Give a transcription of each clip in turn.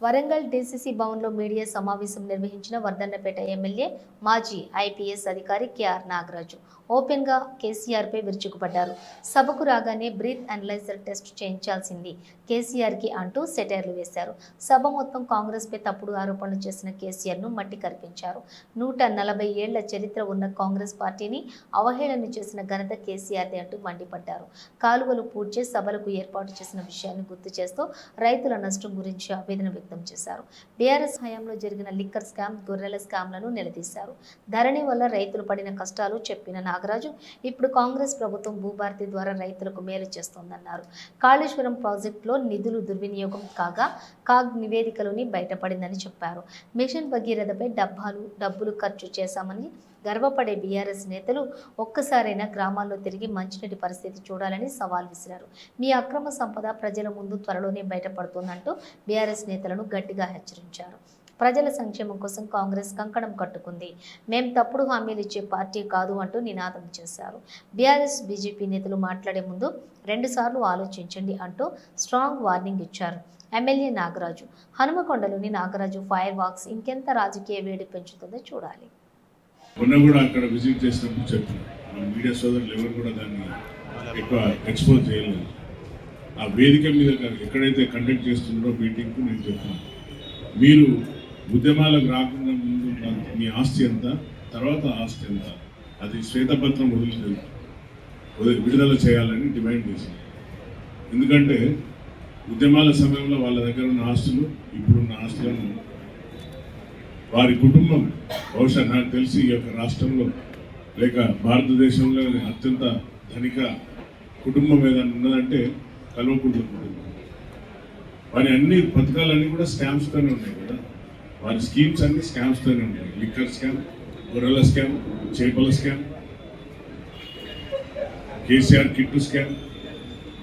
Warangal DCC భవన్లో media సమావేశం నిర్వహించిన వర్ధన్నపేట ఎమ్మెల్యే మాజీ ఐపీఎస్ అధికారి కెఆర్ నాగరాజు. ఓపెన్గా కేసీఆర్పై విరుచుకుపడ్డారు. సభకు రాగానే బ్రీత్ అనలైజర్ టెస్ట్ చేయించాల్సింది. కేసీఆర్కి అంటూ సెటైర్లు వేశారు. సభ మొత్తం కాంగ్రెస్పై తప్పుడు ఆరోపణలు చేసిన కేసీఆర్ను మట్టి కరిపించారు. నూట నలభై ఏళ్ళ చరిత్ర ఉన్న కాంగ్రెస్ పార్టీని అవహేళన చేసిన ఘనత కేసీఆర్ది అంటూ మండిపడ్డారు. కాలువలు పూడ్చే సభలకు ఏర్పాటు చేసిన విషయాన్ని గుర్తు చేస్తూ రైతుల నష్టం గురించి ఆవేదన వ్యక్తం చేశారు. బీఆర్ఎస్ హయాంలో జరిగిన లిక్కర్ స్కామ్ గొర్రెల స్కామ్లను నిలదీశారు. ధరణి వల్ల రైతులు పడిన కష్టాలు చెప్పిన నాగరాజు. ఇప్పుడు కాంగ్రెస్ ప్రభుత్వం భూభారతి ద్వారా రైతులకు మేలు చేస్తోందన్నారు. కాళేశ్వరం ప్రాజెక్టులో నిధులు దుర్వినియోగం కాగా కాగ్ నివేదికలోని బయటపడిందని చెప్పారు. మిషన్ భగీరథపై డబ్బాలు డబ్బులు ఖర్చు చేశామని గర్వపడే బీఆర్ఎస్ నేతలు ఒక్కసారైనా గ్రామాల్లో తిరిగి మంచినీటి పరిస్థితి చూడాలని సవాల్ విసిరారు. మీ అక్రమ సంపద ప్రజల ముందు త్వరలోనే బయటపడుతుందంటూ బీఆర్ఎస్ నేతలను గట్టిగా హెచ్చరించారు. ప్రజల సంక్షేమం కోసం కాంగ్రెస్ కంకణం కట్టుకుంది. మేం తప్పుడు హామీలు ఇచ్చే పార్టీ కాదు అంటూ నినాదం చేశారు. బీఆర్ఎస్ బీజేపీ నేతలు మాట్లాడే ముందు రెండుసార్లు ఆలోచించండి అంటూ స్ట్రాంగ్ వార్నింగ్ ఇచ్చారు ఎమ్మెల్యే నాగరాజు. హనుమకొండలోని నాగరాజు ఫైర్ వాక్స్ ఇంకెంత రాజకీయ వేడి పెంచుతుందో చూడాలి. మొన్న కూడా అక్కడ విజిట్ చేసినప్పుడు చెప్పాను మీడియా సోదరులు ఎవరు కూడా దాన్ని ఎక్కువ ఎక్స్పోజ్ చేయలేదు. ఆ వేదిక మీద ఎక్కడైతే కండక్ట్ చేస్తున్నారో మీటింగ్కు నేను చెప్తున్నాను. మీరు ఉద్యమాలకు రాకుండా ముందు మీ ఆస్తి ఎంత? తర్వాత ఆస్తి ఎంత? అది శ్వేతపత్రం వదిలి విడుదల చేయాలని డిమాండ్ చేసింది. ఎందుకంటే ఉద్యమాల సమయంలో వాళ్ళ దగ్గర ఉన్న ఆస్తులు ఇప్పుడున్న ఆస్తులను వారి కుటుంబం బహుశా నాకు తెలిసి ఈ యొక్క రాష్ట్రంలో లేక భారతదేశంలో అత్యంత ధనిక కుటుంబం ఏదైనా ఉన్నదంటే కల్వకుంట్ల కుటుంబం. వారి అన్ని పథకాలన్నీ కూడా స్టాంప్స్తోనే ఉన్నాయి కదా. వారి స్కీమ్స్ అన్ని స్కామ్స్తోనే ఉంటాయి లిక్కర్ స్కామ్ గొర్రెల స్కామ్ చేపల scam KCR kit scam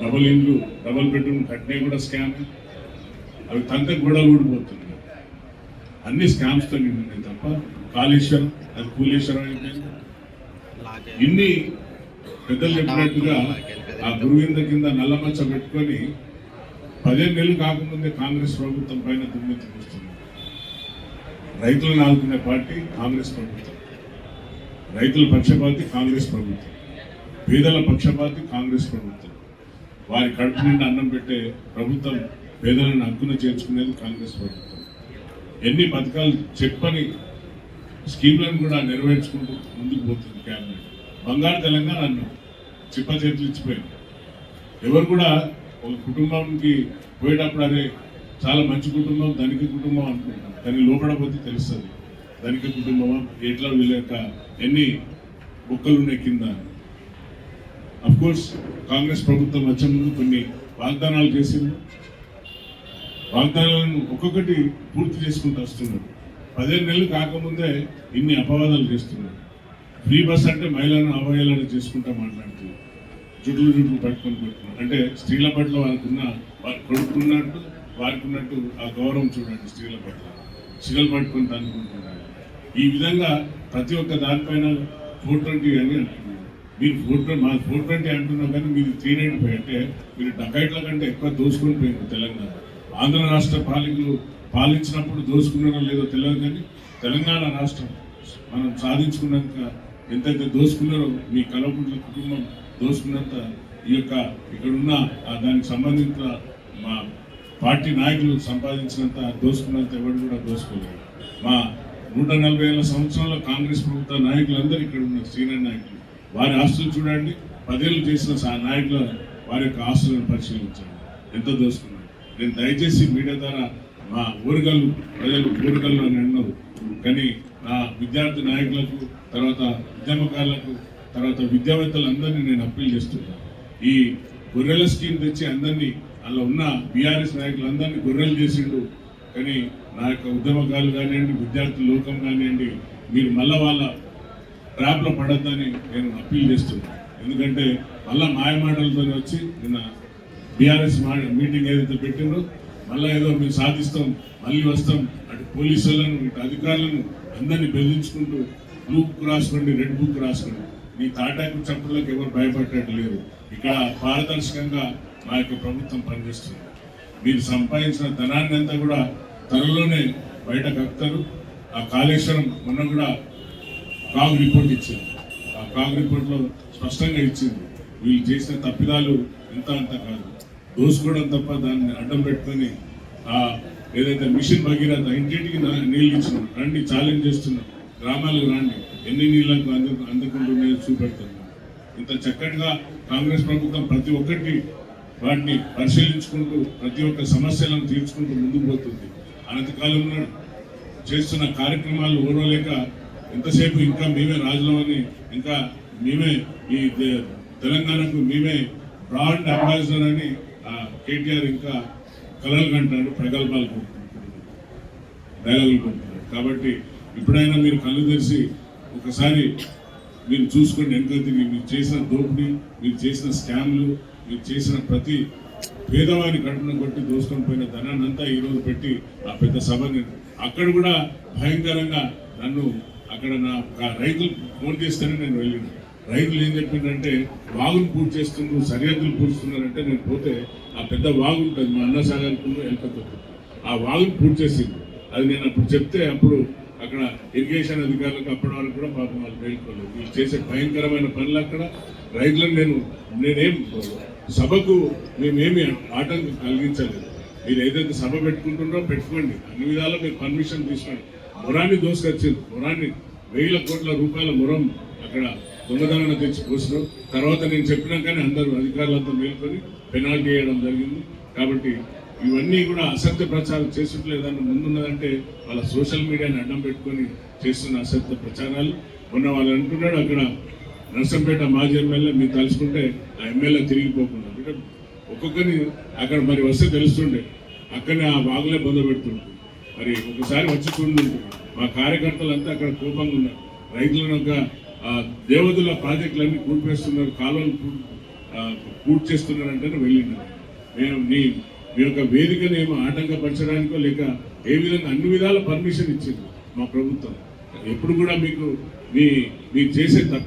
double ఇండ్లు డబుల్ బెడ్రూమ్ కట్నే కూడా స్కామ్ అవి తంత కూడా ఊడిపోతున్నాయి అన్ని స్కామ్స్తోనే నిండినాయి తప్ప కాళేశ్వరం అది కూలేశ్వరం అయిపోయింది. ఇన్ని పెద్దలు చెప్పినట్టుగా ఆ గురువింద కింద నల్లమచ్చ పెట్టుకొని పదిహేను నెలలు కాకముందే కాంగ్రెస్ ప్రభుత్వం పైన దుమ్మెత్తి వస్తుంది రైతులను ఆదుకునే పార్టీ కాంగ్రెస్ ప్రభుత్వం. రైతుల పక్షపాతి కాంగ్రెస్ ప్రభుత్వం. పేదల పక్షపాతి కాంగ్రెస్ ప్రభుత్వం. వారి కడుపు నిండా అన్నం పెట్టే ప్రభుత్వం పేదలను హక్కున చేర్చుకునేది కాంగ్రెస్ ప్రభుత్వం. ఎన్ని పథకాలు చెప్పని స్కీమ్లను కూడా నెరవేర్చుకుంటూ ముందుకు పోతుంది క్యాబినెట్. బంగారు తెలంగాణ అన్నాం చిప్ప చేతులు ఇచ్చిపోయింది. ఎవరు కూడా ఒక కుటుంబానికి పోయేటప్పుడు అదే చాలా మంచి కుటుంబం ధనిక కుటుంబం అనుకుంటాం. కానీ లోపల పోతే తెలుస్తుంది. ధనిక కుటుంబమా? ఎట్లా వీళ్ళ ఎన్ని బుక్కలు ఉన్నాయి కింద? అఫ్ కోర్స్ కాంగ్రెస్ ప్రభుత్వం వచ్చే ముందు కొన్ని వాగ్దానాలు చేసింది. వాగ్దానాలను ఒక్కొక్కటి పూర్తి చేసుకుంటూ వస్తున్నారు పదిహేను నెలలు కాకముందే ఇన్ని అపవాదాలు చేస్తున్నారు ఫ్రీ బస్ అంటే మహిళలను అవహేళన చేసుకుంటా మాట్లాడుతున్నారు జుట్లు జుట్లు పట్టుకొని పెట్టుకున్నారు అంటే స్త్రీల పట్ల వారికున్న వారు కొడుకున్నట్టు వారికి ఉన్నట్టు ఆ గౌరవం చూడండి స్త్రీల పట్ల. శిగలు పట్టుకుని అనుకుంటున్నారు ఈ విధంగా ప్రతి ఒక్క దానిపైన ఫోర్ ట్వంటీ అని అంటున్నారు. మీరు ఫోర్ ట్వంటీ మా ఫోర్ ట్వంటీ అంటున్నాం కానీ మీరు త్రీ నైన్టీ ఫైవ్ అంటే మీరు డకైట్ల కంటే ఎక్కువ దోసుకొని పోయింది తెలంగాణ. ఆంధ్ర రాష్ట్ర పాలకులు పాలించినప్పుడు దోసుకున్నారో లేదో తెలియదు కానీ తెలంగాణ రాష్ట్రం మనం సాధించుకున్నాక ఎంతైతే దోసుకున్నారో మీ కలవకుంట్ల కుటుంబం దోసుకున్నంత ఈ యొక్క ఇక్కడున్న ఆ దానికి సంబంధించిన మా పార్టీ నాయకులు సంపాదించినంత దోసుకున్నంత ఎవరు కూడా దోసుకోలేదు మా నూట నలభై ఏళ్ళ సంవత్సరంలో కాంగ్రెస్ ప్రభుత్వ నాయకులందరూ ఇక్కడ ఉన్నారు సీనియర్ నాయకులు. వారి ఆస్తులు చూడండి పదేళ్ళు చేసిన నాయకుల వారి యొక్క ఆస్తులను పరిశీలించండి. ఎంత దోసుకున్నారు నేను దయచేసి మీడియా ద్వారా మా ఊరుగల్లు ప్రజలు ఊరుగల్లు అని అన్నారు. కానీ నా విద్యార్థి నాయకులకు తర్వాత ఉద్యమకారులకు తర్వాత విద్యావేత్తలందరినీ నేను అప్పీల్ చేస్తున్నాను. ఈ గొర్రెల స్కీమ్ తెచ్చి అందరినీ అందులో ఉన్న బీఆర్ఎస్ నాయకులందరినీ గొర్రెలు చేసిండు. కానీ నా యొక్క ఉద్యమకాలు కానివ్వండి విద్యార్థి లోకం కానివ్వండి మీరు మళ్ళా వాళ్ళ ట్రాప్లో పడద్దని నేను అప్పీల్ చేస్తున్నాను ఎందుకంటే మళ్ళా మాయమాటలతో వచ్చి నిన్న బీఆర్ఎస్ మీటింగ్ ఏదైతే పెట్టిందో మళ్ళీ ఏదో మేము సాధిస్తాం మళ్ళీ వస్తాం అటు పోలీసులను ఇటు అధికారులను అందరినీ బెదిరించుకుంటూ బ్లూ బుక్ రాసుకోండి రెడ్ బుక్ రాసుకోండి. మీ తాటాకు చప్పులకు ఎవరు భయపడేటట్టు లేరు. ఇక్కడ పారదర్శకంగా మా యొక్క ప్రభుత్వం పనిచేస్తుంది. మీరు సంపాదించిన ధనాన్ని అంతా కూడా త్వరలోనే బయట కక్కుతారు. ఆ కాళేశ్వరం మొన్న కూడా కాగ్ రిపోర్ట్ ఇచ్చింది. ఆ కాగ్ రిపోర్ట్లో స్పష్టంగా ఇచ్చింది. వీళ్ళు చేసిన తప్పిదాలు ఇంత అంత కాదు. దోసుకోవడం తప్ప దాన్ని అడ్డం పెట్టుకొని ఆ ఏదైతే మిషన్ భగీరథ ఇంటింటికి నీళ్ళు ఇచ్చినాం. రండి ఛాలెంజ్ చేస్తున్నాం. గ్రామాలకు రండి. ఎన్ని నీళ్ళకు అందు అందుకుంటున్నాయో చూపెడుతున్నాం ఇంత చక్కటిగా కాంగ్రెస్ ప్రభుత్వం ప్రతి ఒక్కటి వాటిని పరిశీలించుకుంటూ ప్రతి ఒక్క సమస్యలను తీర్చుకుంటూ ముందుకు పోతుంది. అనంతకాలంలో చేస్తున్న కార్యక్రమాలు ఓర్వలేక ఎంతసేపు ఇంకా మేమే రాజులమని ఇంకా మేమే ఈ దే- తెలంగాణకు మేమే బ్రాండ్ అంబాసిడర్ అని కేటీఆర్ ఇంకా కలలు కంటాడు ప్రగల్భాలు కొంటున్నారు డైలాగులు కాబట్టి ఇప్పుడైనా మీరు కళ్ళు తెరిచి ఒకసారి మీరు చూసుకోండి వెనక తిరిగి. మీరు చేసిన దోపిడీ మీరు చేసిన స్కామ్లు మీరు చేసిన ప్రతి పేదవాని కడుపున కొట్టి దోసుకొని పోయిన ధనాన్ని అంతా ఈరోజు పెట్టి ఆ పెద్ద సభని అక్కడ కూడా భయంకరంగా నన్ను అక్కడ నా రైతులు ఫోన్ చేస్తేనే నేను వెళ్ళిన. రైతులు ఏం చెప్పిందంటే వాగును పూర్తి చేస్తున్నారు సరిహద్దులు పూడుస్తున్నారంటే నేను పోతే ఆ పెద్ద వాగు ఉంటుంది మా అన్న వెళ్ళిపోతుంది ఆ వాగును పూర్తి చేసింది అది నేను అప్పుడు చెప్తే అప్పుడు అక్కడ ఇరిగేషన్ అధికారులకు అప్పటి వరకు కూడా పాపం వాళ్ళు మేల్కోలేదు. వీళ్ళు చేసే భయంకరమైన పనులు అక్కడ. రైతులను నేను నేనేం సభకు మేమేమి ఆటంకం కలిగించలేదు. మీరు ఏదైతే సభ పెట్టుకుంటున్నారో పెట్టుకోండి. అన్ని విధాలా మీరు పర్మిషన్ తీసుకోండి. మొరాన్ని దోసుకొచ్చింది మొరాన్ని వేల కోట్ల రూపాయల మొరం అక్కడ దొంగదనం తెచ్చి పోసినాం తర్వాత నేను చెప్పినాకనే అందరూ అధికారులంతా మేల్కొని పెనాల్టీ వేయడం జరిగింది. కాబట్టి ఇవన్నీ కూడా అసత్య ప్రచారం చేస్తుంటలేదని ముందున్నదంటే వాళ్ళ సోషల్ మీడియాని అడ్డం పెట్టుకొని చేస్తున్న అసత్య ప్రచారాలు. మొన్న వాళ్ళు అంటున్నాడు అక్కడ నర్సంపేట మాజీ ఎమ్మెల్యే మీరు తలుచుకుంటే ఆ ఎమ్మెల్యే తిరిగిపోకుండా. అంటే ఒక్కొక్కరిని అక్కడ మరి వస్తే తెలుస్తుండే. అక్కడనే ఆ బాగులే బొంద మరి ఒకసారి వచ్చి చూడండి. మా కార్యకర్తలంతా అక్కడ కోపంగా ఉన్నారు. రైతులను ఒక దేవతల ప్రాజెక్టులన్నీ కూల్పేస్తున్నారు కాలువలు పూర్తి చేస్తున్నారంటేనే వెళ్ళినారు మేము నీ మీ యొక్క వేదికను ఏమో ఆటంకపరచడానికో లేక ఏ విధంగా అన్ని విధాల పర్మిషన్ ఇచ్చింది మా ప్రభుత్వం. ఎప్పుడు కూడా మీకు మీ మీరు చేసే తప్పి